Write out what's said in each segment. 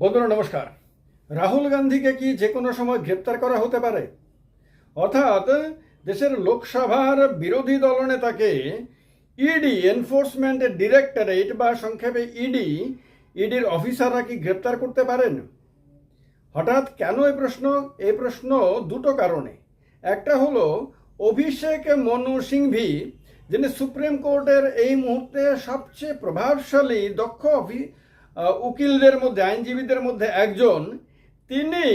বন্ধুরা, নমস্কার। রাহুল গান্ধীকে কি যে কোনো সময় গ্রেপ্তার করা হতে পারে? অর্থাৎ দেশের লোকসভার বিরোধী দলনেতাকে ইডি এনফোর্সমেন্ট ডিরেক্টরেট বা সংক্ষেপে ইডি ইডির অফিসাররা কি গ্রেপ্তার করতে পারেন? হঠাৎ কেন এই প্রশ্ন? এই প্রশ্ন দুটো কারণে। একটা হলো, অভিষেক মনু সিংভি, যিনি সুপ্রিম কোর্টের এই মুহূর্তে সবচেয়ে প্রভাবশালী দক্ষ উকিলদের মধ্যে, আইনজীবীদের মধ্যে একজন, তিনি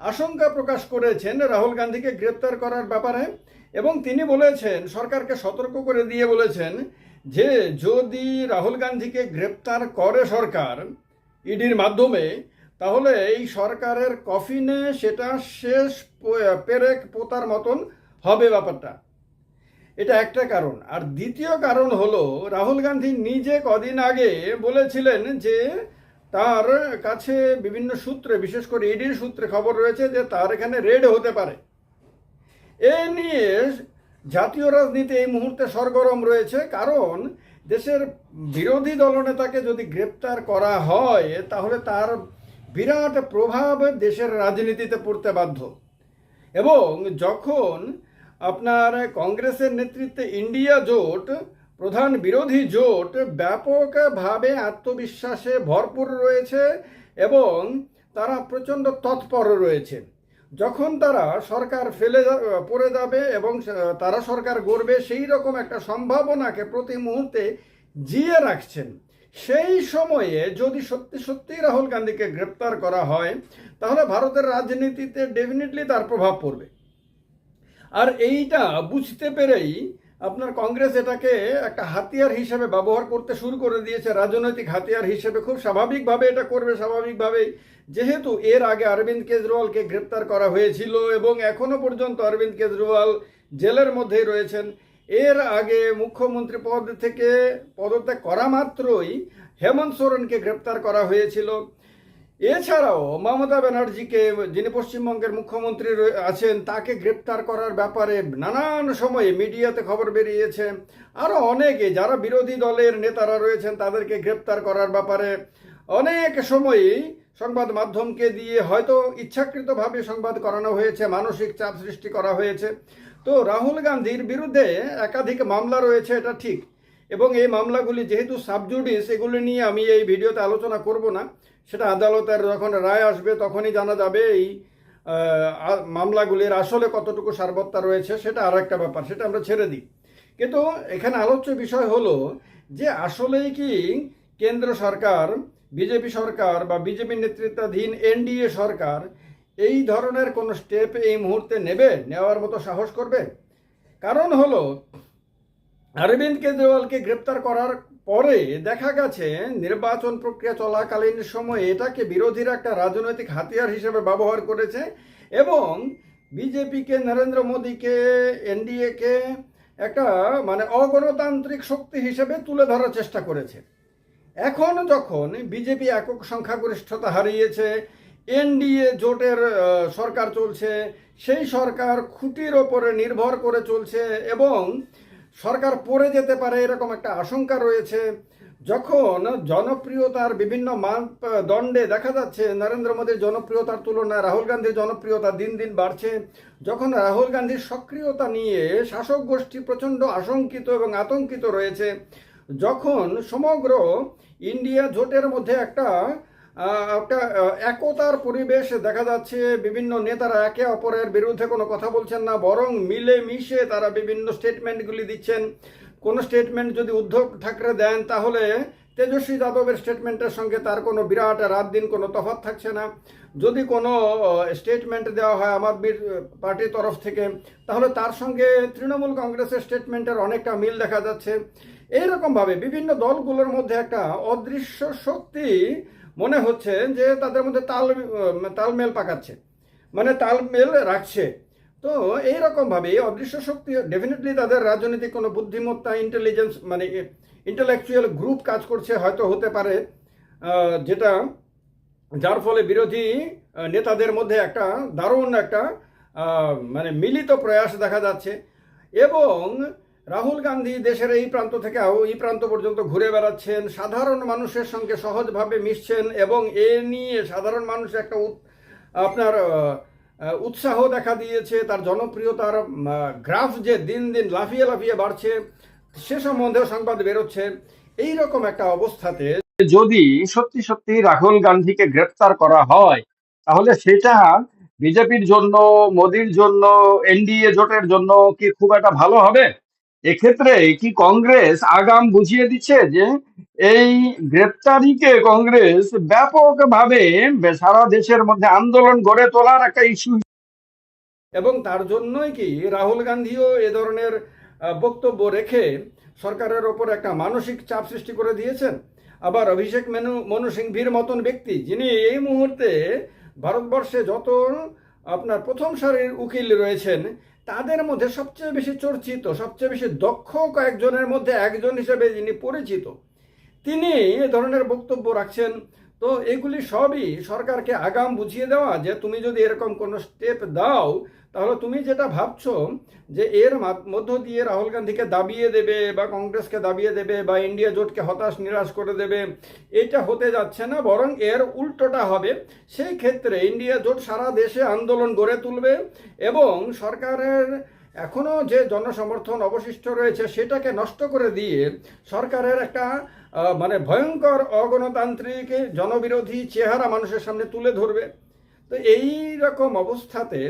আশঙ্কা প্রকাশ করেছেন রাহুল গান্ধীকে গ্রেপ্তার করার ব্যাপারে এবং তিনি বলেছেন, সরকারকে সতর্ক করে দিয়ে বলেছেন যে, যদি রাহুল গান্ধীকে গ্রেপ্তার করে সরকার ইডির মাধ্যমে, তাহলে এই সরকারের কফিনে সেটা শেষ পেরেক পোতার মতন হবে ব্যাপারটা। এটা একটা কারণ। আর দ্বিতীয় কারণ হলো, রাহুল গান্ধী নিজে কদিন আগে বলেছিলেন যে, তার কাছে বিভিন্ন সূত্রে, বিশেষ করে ইডির সূত্রে খবর রয়েছে যে, তার এখানে রেড হতে পারে। এ নিয়ে জাতীয় রাজনীতি এই মুহূর্তে সরগরম রয়েছে, কারণ দেশের বিরোধী দলনেতাকে যদি গ্রেপ্তার করা হয়, তাহলে তার বিরাট প্রভাব দেশের রাজনীতিতে পড়তে বাধ্য। এবং যখন আপনার কংগ্রেসের নেতৃত্বে ইন্ডিয়া জোট, প্রধান বিরোধী জোট ব্যাপকভাবে আত্মবিশ্বাসে ভরপুর রয়েছে এবং তারা প্রচণ্ড তৎপর রয়েছে। যখন তারা সরকার ফেলে পড়ে যাবে এবং তারা সরকার গড়বে, সেই রকম একটা সম্ভাবনাকে প্রতি মুহূর্তে জিয়ে রাখছেন। সেই সময়ে যদি সত্যি সত্যি রাহুল গান্ধীকে গ্রেপ্তার করা হয়, তাহলে ভারতের রাজনীতিতে ডেফিনেটলি তার প্রভাব পড়বে। আর এইটা বুঝতে পেরেই আপনার কংগ্রেস এটাকে একটা হাতিয়ার হিসেবে ব্যবহার করতে শুরু করে দিয়েছে, রাজনৈতিক হাতিয়ার হিসেবে। খুব স্বাভাবিকভাবে এটা করবে স্বাভাবিকভাবেই। যেহেতু এর আগে অরবিন্দ কেজরিওয়ালকে গ্রেপ্তার করা হয়েছিল এবং এখনও পর্যন্ত অরবিন্দ কেজরিওয়াল জেলের মধ্যেই রয়েছেন, এর আগে মুখ্যমন্ত্রী পদ থেকে পদত্যাগ করা মাত্রই হেমন্ত সোরেনকে গ্রেপ্তার করা হয়েছিল। এছাড়াও মমতা ব্যানার্জিকে যিনি পশ্চিমবঙ্গের মুখ্যমন্ত্রী আছেন, তাকে গ্রেপ্তার করার ব্যাপারে নানান সময়ে মিডিয়াতে খবর বেরিয়েছে। আরও অনেকে যারা বিরোধী দলের নেতারা রয়েছেন, তাদেরকে গ্রেপ্তার করার ব্যাপারে অনেক সময়ই সংবাদ মাধ্যমকে দিয়ে হয়তো ইচ্ছাকৃতভাবে সংবাদ করানো হয়েছে, মানসিক চাপ সৃষ্টি করা হয়েছে। তো রাহুল গান্ধীর বিরুদ্ধে একাধিক মামলা রয়েছে, এটা ঠিক। এবং এই মামলাগুলি যেহেতু সাবজুডিস, এগুলি নিয়ে আমি এই ভিডিওতে আলোচনা করব না। সেটা আদালতের যখন রায় আসবে তখনই জানা যাবে এই মামলাগুলির আসলে কতটুকু সারবত্তা রয়েছে, সেটা আর একটা ব্যাপার, সেটা আমরা ছেড়ে দিই। কিন্তু এখানে আলোচ্য বিষয় হলো যে আসলেই কি কেন্দ্র সরকার, বিজেপি সরকার বা বিজেপি নেতৃত্বাধীন এনডিএ সরকার এই ধরনের কোনো স্টেপ এই মুহূর্তে নেবে, নেওয়ার মতো সাহস করবে? কারণ হলো অরবিন্দ কেজরিওয়ালকে গ্রেপ্তার করার পরে দেখা গেছে, নির্বাচন প্রক্রিয়া চলাকালীন সময়ে এটাকে বিরোধীরা একটা রাজনৈতিক হাতিয়ার হিসেবে ব্যবহার করেছে এবং বিজেপিকে, নরেন্দ্র মোদীকে, এনডিএকে একটা মানে অগণতান্ত্রিক শক্তি হিসেবে তুলে ধরার চেষ্টা করেছে। এখন যখন বিজেপি একক সংখ্যাগরিষ্ঠতা হারিয়েছে, এনডিএ জোটের সরকার চলছে, সেই সরকার খুঁটির ওপরে নির্ভর করে চলছে এবং সরকার পড়ে যেতে পারে এরকম একটা আশঙ্কা রয়েছে। যখন জনপ্রিয়তার বিভিন্ন মান দণ্ডে দেখা যাচ্ছে, নরেন্দ্র মোদীর জনপ্রিয়তার তুলনায় রাহুল গান্ধীর জনপ্রিয়তা দিন দিন বাড়ছে। যখন রাহুল গান্ধীর সক্রিয়তা নিয়ে শাসক গোষ্ঠী প্রচণ্ড আশঙ্কিত এবং আতঙ্কিত রয়েছে। যখন সমগ্র ইন্ডিয়া জোটের মধ্যে একটা একটা একতার পরিবেশ দেখা যাচ্ছে, বিভিন্ন নেতারা একে অপরের বিরুদ্ধে কোনো কথা বলছেন না, বরং মিলে মিশে তারা বিভিন্ন স্টেটমেন্টগুলি দিচ্ছেন। কোনো স্টেটমেন্ট যদি উদ্ধব ঠাকরে দেন, তাহলে তেজস্বী যাদবের স্টেটমেন্টের সঙ্গে তার কোনো বিরাট রাত দিন কোনো তফাৎ থাকছে না। যদি কোনো স্টেটমেন্ট দেওয়া হয় আমার পার্টির তরফ থেকে, তাহলে তার সঙ্গে তৃণমূল কংগ্রেসের স্টেটমেন্টের অনেকটা মিল দেখা যাচ্ছে। এইরকমভাবে বিভিন্ন দলগুলোর মধ্যে একটা অদৃশ্য শক্তি মনে হচ্ছে যে তাদের মধ্যে তাল তালমেল পাকাচ্ছে মানে তালমেল রাখছে। তো এইরকমভাবে এই অদৃশ্য শক্তি ডেফিনেটলি তাদের রাজনৈতিক কোনো বুদ্ধিমত্তা ইন্টেলিজেন্স মানে ইন্টেলেকচুয়াল গ্রুপ কাজ করছে, হয়তো হতে পারে যেটা, যার ফলে বিরোধী নেতাদের মধ্যে একটা দারুণ একটা মানে মিলিত প্রয়াস দেখা যাচ্ছে। এবং রাহুল গান্ধী দেশের এই প্রান্ত থেকে এই প্রান্ত পর্যন্ত ঘুরে বেড়াচ্ছেন। সাধারণ মানুষের সঙ্গে সহজভাবে মিশছেন এবং এ নিয়ে সাধারণ মানুষ একটা আপনার উৎসাহ দেখা দিয়েছে। তার জনপ্রিয়তার গ্রাফ যে দিন দিন লাফিয়ে লাফিয়ে বাড়ছে, সে সম্বন্ধেও সংবাদ বেরোচ্ছে। এই রকম একটা অবস্থাতে যদি সত্যি সত্যি রাহুল গান্ধীকে গ্রেপ্তার করা হয়, তাহলে সেটা বিজেপির জন্য, মোদির জন্য, এনডিএ জোটের জন্য কি খুব একটা ভালো হবে? এক্ষেত্রে কি কংগ্রেস আগাম বুঝিয়ে দিচ্ছে যে এই গ্রেপ্তারিকে কংগ্রেস ব্যাপকভাবে সারা দেশের মধ্যে আন্দোলন গড়ে তোলার একটা ইস্যু এবং তার জন্যই কি রাহুল গান্ধীও এ ধরনের বক্তব্য রেখে সরকারের ওপর একটা মানসিক চাপ সৃষ্টি করে দিয়েছেন। আবার অভিষেক মেনু, মনু সিংভির মতন ব্যক্তি, যিনি এই মুহূর্তে ভারতবর্ষে যত আপনার প্রথম সারির উকিল রয়েছেন তাদের মধ্যে সবচেয়ে বেশি চর্চিত, সবচেয়ে বেশি দক্ষ কয়েকজনের মধ্যে একজন হিসেবে যিনি পরিচিত, তিনি এ ধরনের বক্তব্য রাখছেন। তো এগুলি সবই সরকারকে আগাম বুঝিয়ে দেওয়া যে তুমি যদি এরকম কোনো স্টেপ দাও তাহলে তুমি যেটা ভাবছ যে এর মধ্য দিয়ে রাহুল গান্ধীকে দাবিয়ে দেবে বা কংগ্রেসকে দাবিয়ে দেবে বা ইন্ডিয়া জোটকে হতাশ নিরাশ করে দেবে, এটা হতে যাচ্ছে না, বরং এর উল্টোটা হবে। সেই ক্ষেত্রে ইন্ডিয়া জোট সারা দেশে আন্দোলন গড়ে তুলবে এবং সরকারের এখনও যে জনসমর্থন অবশিষ্ট রয়েছে সেটাকে নষ্ট করে দিয়ে সরকারের একটা মানে ভয়ঙ্কর অগণতান্ত্রিক জনবিরোধী চেহারা মানুষের সামনে তুলে ধরবে। তো এই রকম অবস্থাতে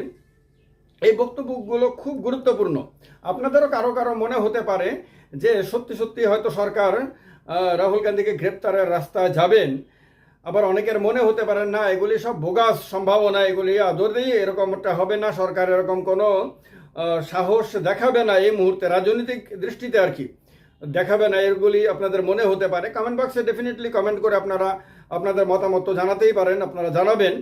এই বক্তব্যগুলো খুব গুরুত্বপূর্ণ। আপনাদেরও কারও কারও মনে হতে পারে যে সত্যি সত্যি হয়তো সরকার রাহুল গান্ধীকে গ্রেপ্তারের রাস্তায় যাবেন। আবার অনেকের মনে হতে পারে, না, এগুলি সব বোগাস সম্ভাবনা, এগুলি আদরেই এরকমটা হবে না, সরকার এরকম কোনো সাহস দেখাবে না এই মুহূর্তে রাজনৈতিক দৃষ্টিতে আর কি। দেখাবে না, এগুলি আপনাদের মনে হতে পারে। কমেন্ট বক্সে ডেফিনেটলি কমেন্ট করে আপনারা, আপনাদের মতামত জানাতেই পারেন, আপনারা জানাবেন।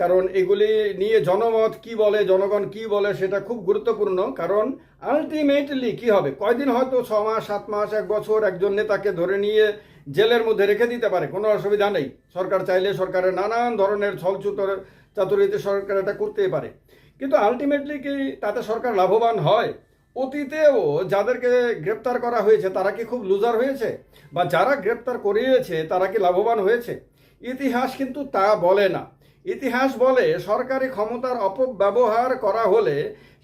কারণ এগুলি নিয়ে জনমত কি বলে, জনগণ কি বলে সেটা খুব গুরুত্বপূর্ণ। কারণ আলটিমেটলি কি হবে? কয়দিন হয়তো ছ মাস, সাত মাস, এক বছর একজন নেতাকে ধরে নিয়ে জেলের মধ্যে রেখে দিতে পারে, কোনো অসুবিধা নেই। সরকার চাইলে সরকারের নানান ধরনের ছলচুতর চাতুরিতে সরকার এটা করতেই পারে। কিন্তু আলটিমেটলি কি তাতে সরকার লাভবান হয়? অতীতেও যাদেরকে গ্রেপ্তার করা হয়েছে, তারা কি খুব লুজার হয়েছে? বা যারা গ্রেপ্তার করিয়েছে, তারা কি লাভবান হয়েছে? ইতিহাস কিন্তু তা বলে না। ইতিহাস বলে সরকারি ক্ষমতার অপব্যবহার করা হলে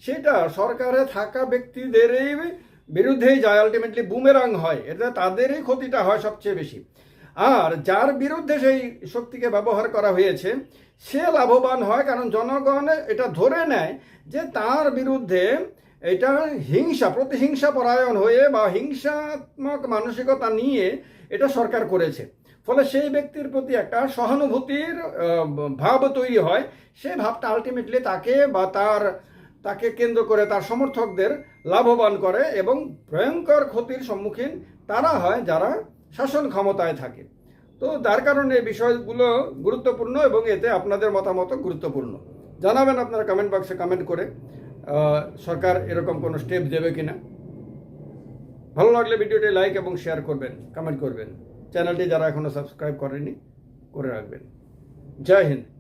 সেটা সরকারে থাকা ব্যক্তিদেরই বিরুদ্ধেই যায়। আলটিমেটলি বুমেরাং হয়। এটা তাদেরই ক্ষতিটা হয় সবচেয়ে বেশি। আর যার বিরুদ্ধে সেই শক্তিকে ব্যবহার করা হয়েছে, সে লাভবান হয় কারণ জনগণ এটা ধরে নেয় যে তার বিরুদ্ধে এটা হিংসা, প্রতিহিংসা পরায়ণ হয়ে বা হিংসাত্মক মানসিকতা নিয়ে এটা সরকার করেছে। ফলে সেই ব্যক্তির প্রতি একটা সহানুভূতির ভাব তৈরি হয়। সেই ভাবটা আলটিমেটলি তাকে বা তার, তাকে কেন্দ্র করে তার সমর্থকদের লাভবান করে এবং ভয়ঙ্কর ক্ষতির সম্মুখীন তারা হয় যারা শাসন ক্ষমতায় থাকে। তো যার কারণে এই বিষয়গুলো গুরুত্বপূর্ণ এবং এতে আপনাদের মতামত গুরুত্বপূর্ণ। জানাবেন আপনারা কমেন্ট বক্সে কমেন্ট করে সরকার এরকম কোনো স্টেপ দেবে কিনা। ভালো লাগলে ভিডিওটি লাইক এবং শেয়ার করবেন কমেন্ট করবেন। চ্যানেলটি যারা এখনও সাবস্ক্রাইব করেনি করে রাখবেন। জয় হিন্দ।